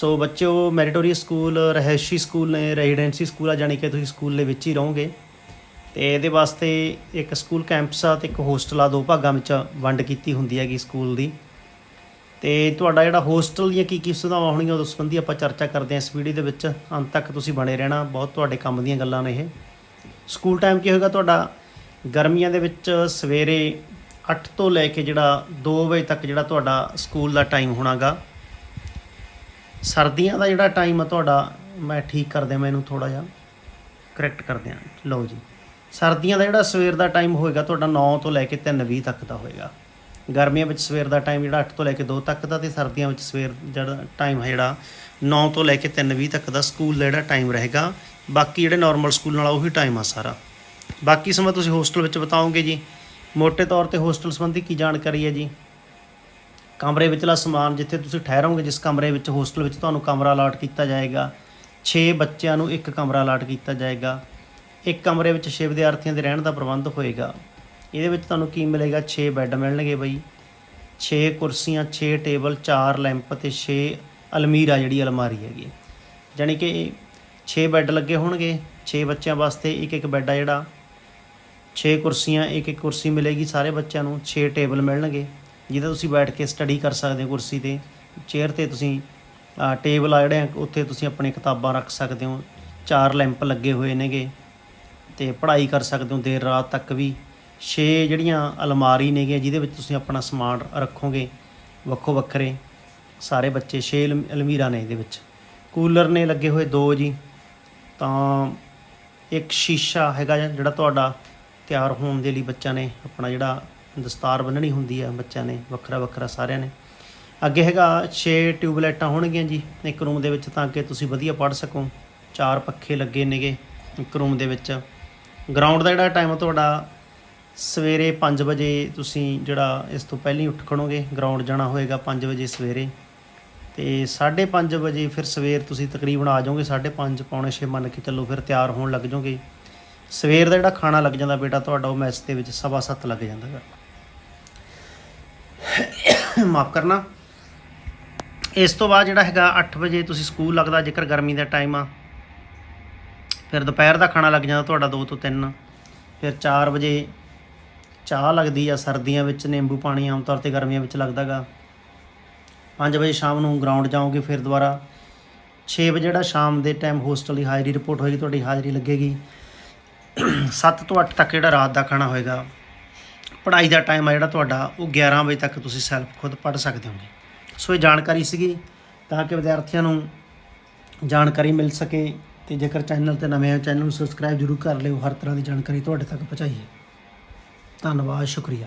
ਸੋ ਬੱਚਿਓ meritorious school ਰਹਿਸ਼ੀ school ਨੇ, ਰੈਜ਼ੀਡੈਂਸੀ ਸਕੂਲ ਆ, ਜਾਣੀ ਕਿ ਤੁਸੀਂ ਸਕੂਲ ਦੇ ਵਿੱਚ ਹੀ ਰਹੋਗੇ। ਤੇ ਇਹਦੇ ਵਾਸਤੇ ਇੱਕ ਸਕੂਲ ਕੈਂਪਸ ਆ ਤੇ ਇੱਕ ਹੋਸਟਲ ਆ, ਦੋ ਭਾਗਾਂ ਵਿੱਚ ਵੰਡ ਕੀਤੀ ਹੁੰਦੀ ਹੈਗੀ ਸਕੂਲ ਦੀ। ਤੇ ਤੁਹਾਡਾ ਜਿਹੜਾ ਹੋਸਟਲ ਦੀਆਂ ਕੀ ਕੀ ਸੁਵਿਧਾਵਾਂ ਹੋਣਗੀਆਂ ਉਸ ਸੰਬੰਧੀ ਆਪਾਂ ਚਰਚਾ ਕਰਦੇ ਹਾਂ ਇਸ ਵੀਡੀਓ ਦੇ ਵਿੱਚ। ਅੰਤ ਤੱਕ ਤੁਸੀਂ ਬਣੇ ਰਹਿਣਾ, ਬਹੁਤ ਤੁਹਾਡੇ ਕੰਮ ਦੀਆਂ ਗੱਲਾਂ ਨੇ ਇਹ। ਸਕੂਲ ਟਾਈਮ ਕੀ ਹੋਏਗਾ ਤੁਹਾਡਾ? ਗਰਮੀਆਂ ਦੇ ਵਿੱਚ ਸਵੇਰੇ 8 ਤੋਂ ਲੈ ਕੇ ਜਿਹੜਾ 2 ਵਜੇ ਤੱਕ ਜਿਹੜਾ ਤੁਹਾਡਾ ਸਕੂਲ ਦਾ ਟਾਈਮ ਹੋਣਾਗਾ। ਸਰਦੀਆਂ ਦਾ ਜਿਹੜਾ ਟਾਈਮ ਆ ਤੁਹਾਡਾ, ਮੈਂ ਠੀਕ ਕਰ ਦਿਆਂ, ਮੈਨੂੰ ਥੋੜਾ ਜਿਹਾ ਕਰੈਕਟ ਕਰ ਦਿਆਂ। ਲਓ ਜੀ। ਸਰਦੀਆਂ ਦਾ ਜਿਹੜਾ ਸਵੇਰ ਦਾ ਟਾਈਮ ਹੋਏਗਾ, ਤੁਹਾਡਾ 9 ਤੋਂ ਲੈ ਕੇ 3:20 ਤੱਕ ਦਾ ਹੋਏਗਾ। ਗਰਮੀਆਂ ਵਿੱਚ ਸਵੇਰ ਦਾ ਟਾਈਮ ਜਿਹੜਾ 8 ਤੋਂ ਲੈ ਕੇ 2 ਤੱਕ ਦਾ ਤੇ ਸਰਦੀਆਂ ਵਿੱਚ ਸਵੇਰ ਜਿਹੜਾ ਟਾਈਮ ਹੈ ਜਿਹੜਾ 9 ਤੋਂ ਲੈ ਕੇ 3:20 ਤੱਕ ਦਾ ਸਕੂਲ ਦਾ ਜਿਹੜਾ ਟਾਈਮ ਰਹੇਗਾ। ਬਾਕੀ ਜਿਹੜੇ ਨਾਰਮਲ ਸਕੂਲ ਨਾਲ ਉਹੀ ਟਾਈਮ ਆ ਸਾਰਾ। ਬਾਕੀ ਸਮਾਂ ਤੁਸੀਂ ਹੋਸਟਲ ਵਿੱਚ ਬਿਤਾਓਗੇ ਜੀ। ਮੋٹے ਤੌਰ ਤੇ ਹੋਸਟਲ ਸੰਬੰਧੀ ਕੀ ਜਾਣਕਾਰੀ ਹੈ ਜੀ? ਕਮਰੇ ਵਿਚਲਾ ਸਮਾਨ ਜਿੱਥੇ ਤੁਸੀਂ ਠਹਿਰੋਗੇ, ਜਿਸ ਕਮਰੇ ਵਿੱਚ, ਹੋਸਟਲ ਵਿੱਚ ਤੁਹਾਨੂੰ ਕਮਰਾ ਅਲਾਟ ਕੀਤਾ ਜਾਏਗਾ। 6 ਬੱਚਿਆਂ ਨੂੰ ਇੱਕ ਕਮਰਾ ਅਲਾਟ ਕੀਤਾ ਜਾਏਗਾ। ਇੱਕ ਕਮਰੇ ਵਿੱਚ 6 ਵਿਦਿਆਰਥੀਆਂ ਦੇ ਰਹਿਣ ਦਾ ਪ੍ਰਬੰਧ ਹੋਏਗਾ। ਇਹਦੇ ਵਿੱਚ ਤੁਹਾਨੂੰ ਕੀ ਮਿਲੇਗਾ? 6 ਬੈੱਡ ਮਿਲਣਗੇ ਬਈ। 6 ਕੁਰਸੀਆਂ 6 ਟੇਬਲ 4 ਲੈਂਪ ਤੇ 6 ਅਲਮੀਰਾ ਜਿਹੜੀ ਅਲਮਾਰੀ ਹੈਗੀ। ਜਾਣੀ ਕਿ 6 ਬੈੱਡ ਲੱਗੇ ਹੋਣਗੇ। 6 ਬੱਚਿਆਂ ਵਾਸਤੇ ਇੱਕ ਇੱਕ ਬੈੱਡ ਆ ਜਿਹੜਾ। 6 ਕੁਰਸੀਆਂ, ਇੱਕ ਇੱਕ ਕੁਰਸੀ ਮਿਲੇਗੀ ਸਾਰੇ ਬੱਚਿਆਂ ਨੂੰ। 6 ਟੇਬਲ ਮਿਲਣਗੇ। ਜਿਹਦਾ ਤੁਸੀਂ ਬੈਠ ਕੇ ਸਟੱਡੀ ਕਰ ਸਕਦੇ ਹੋ ਕੁਰਸੀ ਤੇ ਚੇਅਰ ਤੇ ਤੁਸੀਂ ਟੇਬਲ ਆ ਜਿਹੜੇ ਉੱਥੇ ਤੁਸੀਂ ਆਪਣੀ ਕਿਤਾਬਾਂ ਰੱਖ ਸਕਦੇ ਹੋ, ਚਾਰ ਲੈਂਪ ਲੱਗੇ ਹੋਏ ਨੇਗੇ ਤੇ ਪੜ੍ਹਾਈ ਕਰ ਸਕਦੇ ਹੋ ਦੇਰ ਰਾਤ ਤੱਕ ਵੀ। ਛੇ ਜਿਹੜੀਆਂ ਅਲਮਾਰੀ ਨੇਗੀਆਂ ਜਿਹਦੇ ਵਿੱਚ ਤੁਸੀਂ ਆਪਣਾ ਸਮਾਨ ਰੱਖੋਗੇ, ਵੱਖੋ ਵੱਖਰੇ, ਸਾਰੇ ਬੱਚੇ 6 ਅਲਮੀਰਾ ਨੇ ਇਹਦੇ ਵਿੱਚ। ਕੂਲਰ ਨੇ ਲੱਗੇ ਹੋਏ ਦੋ ਜੀ, ਤਾਂ ਇੱਕ ਸ਼ੀਸ਼ਾ ਹੈਗਾ ਜਿਹੜਾ ਤੁਹਾਡਾ ਤਿਆਰ ਹੋਣ ਦੇ ਲਈ ਬੱਚਾ ਨੇ ਆਪਣਾ ਜਿਹੜਾ ਦਸਤਾਰ ਬੰਨਣੀ ਹੁੰਦੀ ਆ ਬੱਚਿਆਂ ਨੇ, ਵੱਖਰਾ ਵੱਖਰਾ ਸਾਰਿਆਂ ਨੇ। ਅੱਗੇ ਹੈਗਾ 6 ਟਿਊਬਲਾਈਟਾਂ ਹੋਣਗੀਆਂ ਜੀ, ਇੱਕ ਰੂਮ ਦੇ ਵਿੱਚ ਤਾਂ ਕਿ ਤੁਸੀਂ ਵਧੀਆ ਪੜ੍ਹ ਸਕੋ। ਚਾਰ ਪੱਖੇ ਲੱਗੇ ਨੇਗੇ ਇੱਕ ਰੂਮ ਦੇ ਵਿੱਚ। ਗਰਾਊਂਡ ਦਾ ਜਿਹੜਾ ਟਾਈਮ ਤੁਹਾਡਾ, ਸਵੇਰੇ 5 ਵਜੇ ਤੁਸੀਂ ਜਿਹੜਾ ਇਸ ਤੋਂ ਪਹਿਲਾਂ ਹੀ ਉੱਠ ਖੜੋਗੇ ਗਰਾਊਂਡ ਜਾਣਾ ਹੋਏਗਾ 5 ਵਜੇ ਸਵੇਰੇ। ਤੇ 5:30 ਵਜੇ ਫਿਰ ਸਵੇਰ ਤੁਸੀਂ ਤਕਰੀਬਨ ਆ ਜਾਓਗੇ 5:30 ਪੌਣੇ 6 ਮੰਨ ਕੇ ਚੱਲੋ ਫਿਰ ਤਿਆਰ ਹੋਣ ਲੱਗ ਜਾਓਗੇ। ਸਵੇਰ ਦਾ ਜਿਹੜਾ ਖਾਣਾ ਲੱਗ ਜਾਂਦਾ ਬੇਟਾ ਤੁਹਾਡਾ, ਉਹ ਮੈਸ ਦੇ ਵਿੱਚ ਸਵਾ ਸੱਤ ਲੱਗ ਜਾਂਦਾ ਗਾ ਮਾਫ ਕਰਨਾ। ਇਸ ਤੋਂ ਬਾਅਦ ਜਿਹੜਾ ਹੈਗਾ 8 ਵਜੇ ਤੁਸੀਂ ਸਕੂਲ ਲੱਗਦਾ, ਜੇਕਰ ਗਰਮੀ ਦਾ ਟਾਈਮ ਆ, ਫਿਰ ਦੁਪਹਿਰ ਦਾ ਖਾਣਾ ਲੱਗ ਜਾਂਦਾ ਤੁਹਾਡਾ 2 ਤੋਂ 3 ਫਿਰ 4 ਵਜੇ ਚਾਹ ਲੱਗਦੀ ਆ ਸਰਦੀਆਂ ਵਿੱਚ, ਨਿੰਬੂ ਪਾਣੀ ਆਮ ਤੌਰ ਤੇ ਗਰਮੀਆਂ ਵਿੱਚ ਲੱਗਦਾਗਾ 5 ਵਜੇ ਸ਼ਾਮ ਨੂੰ ਗਰਾਊਂਡ ਜਾਓਗੇ ਫਿਰ ਦੁਬਾਰਾ। 6 ਵਜੇ ਜਿਹੜਾ ਸ਼ਾਮ ਦੇ ਟਾਈਮ ਹੋਸਟਲ ਦੀ ਹਾਜ਼ਰੀ ਰਿਪੋਰਟ ਹੋਏਗੀ, ਤੁਹਾਡੀ ਹਾਜ਼ਰੀ ਲੱਗੇਗੀ। 7 ਤੋਂ 8 ਤੱਕ ਜਿਹੜਾ ਰਾਤ ਦਾ ਖਾਣਾ ਹੋਏਗਾ। ਪੜ੍ਹਾਈ ਦਾ ਟਾਈਮ ਆ ਜਿਹੜਾ ਤੁਹਾਡਾ, ਉਹ 11 ਵਜੇ ਤੱਕ ਤੁਸੀਂ ਸੈਲਫ ਖੁਦ ਪੜ੍ਹ ਸਕਦੇ ਹੋਗੇ। ਸੋ ਇਹ ਜਾਣਕਾਰੀ ਸੀਗੀ ਤਾਂ ਕਿ ਵਿਦਿਆਰਥੀਆਂ ਨੂੰ ਜਾਣਕਾਰੀ ਮਿਲ ਸਕੇ ਤੇ ਜੇਕਰ ਚੈਨਲ ਤੇ ਨਵੇਂ ਹੋ ਚੈਨਲ ਨੂੰ ਸਬਸਕ੍ਰਾਈਬ ਜ਼ਰੂਰ ਕਰ ਲਿਓ। ਹਰ ਤਰ੍ਹਾਂ ਦੀ ਜਾਣਕਾਰੀ ਤੁਹਾਡੇ ਤੱਕ ਪਹੁੰਚਾਈਏ। ਧੰਨਵਾਦ, ਸ਼ੁਕਰੀਆ।